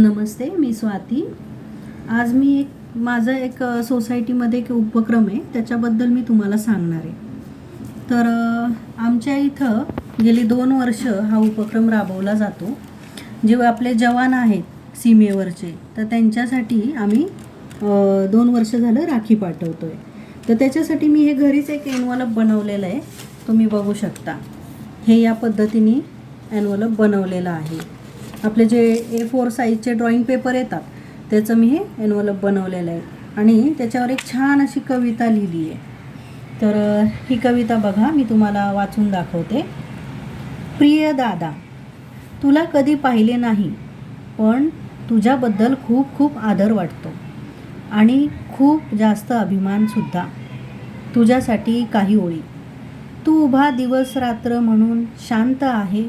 नमस्ते मी स्वाती. आज मी एक माझं एक सोसायटीमध्ये एक उपक्रम आहे त्याच्याबद्दल मी तुम्हाला सांगणार आहे. तर आमच्या इथं गेली दोन वर्ष हा उपक्रम राबवला जातो. जे आपले जवान आहेत सीमेवरचे तर त्यांच्यासाठी आम्ही दोन वर्ष झालं राखी पाठवतो आहे तर त्याच्यासाठी मी हे घरीच एक एनवलप बनवलेलं आहे. तुम्ही बघू शकता. हे या पद्धतीने एनवलप बनवलेलं आहे. आपले जे ए फोर साईजचे ड्रॉइंग पेपर येतात त्याचं मी हे एनवलप बनवलेलं आहे. आणि त्याच्यावर एक छान अशी कविता लिहिली आहे. तर ही कविता बघा मी तुम्हाला वाचून दाखवते. प्रिय दादा तुला कधी पाहिले नाही पण तुझ्याबद्दल खूप खूप आदर वाटतो. आणि खूप जास्त अभिमानसुद्धा तुझ्यासाठी काही ओळी. तू उभा दिवस रात्र म्हणून शांत आहे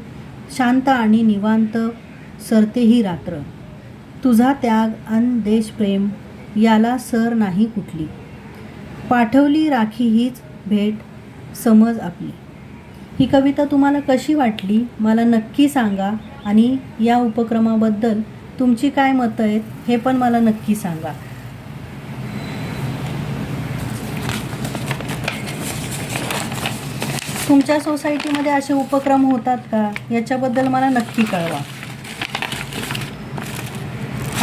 शांत आणि निवांत सरते ही रात्र. तुझा त्याग अन देशप्रेम याला सर नाही कुठली. पाठवली राखी हीच भेट समज आपली. ही कविता तुम्हाला कशी वाटली? मला नक्की सांगा आणि या उपक्रमाबद्दल तुमची काय मतं आहेत हे पण मला नक्की सांगा. तुमच्या सोसायटीमध्ये असे उपक्रम होतात का? याच्याबद्दल मला नक्की कळवा.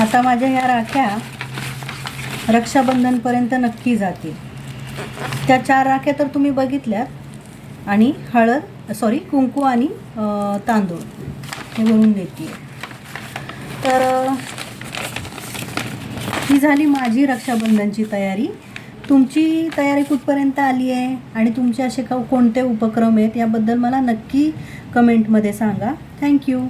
आता माझ्या ह्या राख्या रक्षाबंधनपर्यंत नक्की जातील. त्या चार राख्या तर तुम्ही बघितल्यात. आणि हळद सॉरी कुंकू आणि तांदूळ हे भरून देते तर ही झाली माझी रक्षाबंधनची तयारी. तुमची तयारी कुठपर्यंत आली आहे? आणि तुमचे असे का कोणते उपक्रम आहेत? याबद्दल मला नक्की कमेंटमध्ये सांगा. थँक्यू